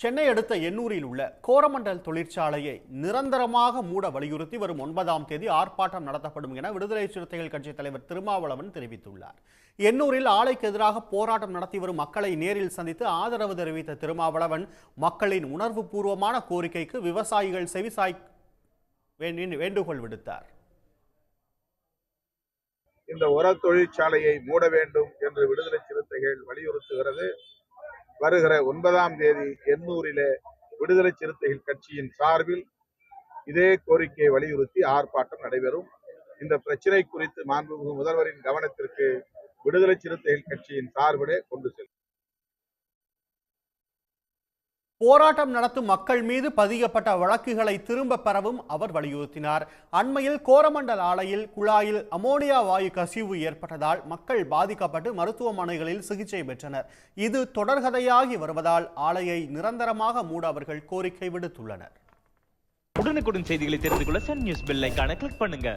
சென்னை அடுத்த எண்ணூரில் உள்ள கோரமண்டல் தொழிற்சாலையை நிரந்தரமாக மூட வலியுறுத்தி வரும் ஒன்பதாம் தேதி ஆர்ப்பாட்டம் நடத்தப்படும் என விடுதலை சிறுத்தைகள் கட்சித் தலைவர் திருமாவளவன் தெரிவித்துள்ளார். எண்ணூரில் ஆலைக்கு எதிராக போராட்டம் நடத்தி வரும் மக்களை நேரில் சந்தித்து ஆதரவு தெரிவித்த திருமாவளவன் மக்களின் உணர்வு பூர்வமான கோரிக்கைக்கு விவசாயிகள் செவிசாய் வேண்டுகோள் விடுத்தார். இந்த உர தொழிற்சாலையை மூட வேண்டும் என்று விடுதலை சிறுத்தைகள் வலியுறுத்துகிறது. வருகிற ஒன்பதாம் தேதி எண்ணூரிலே விடுதலை சிறுத்தைகள் கட்சியின் சார்பில் இதே கோரிக்கையை வலியுறுத்தி ஆர்ப்பாட்டம் நடைபெறும். இந்த பிரச்சினை குறித்து மாண்புமிகு முதல்வரின் கவனத்திற்கு விடுதலை சிறுத்தைகள் கட்சியின் சார்பிலே கொண்டு செல்லும் போராட்டம் நடத்தும் மக்கள் மீது பதியப்பட்ட வழக்குகளை திரும்ப பெறவும் அவர் வலியுறுத்தினார். அண்மையில் கோரமண்டல் ஆலையில் குழாயில் அமோனியா வாயு கசிவு ஏற்பட்டதால் மக்கள் பாதிக்கப்பட்டு மருத்துவமனைகளில் சிகிச்சை பெற்றனர். இது தொடர்கதையாகி வருவதால் ஆலையை நிரந்தரமாக மூட அவர்கள் கோரிக்கை விடுத்துள்ளனர். உடனுக்குடன் செய்திகளை தெரிந்து கொள்ள சன் நியூஸ் பெல் ஐகானை கிளிக் பண்ணுங்க.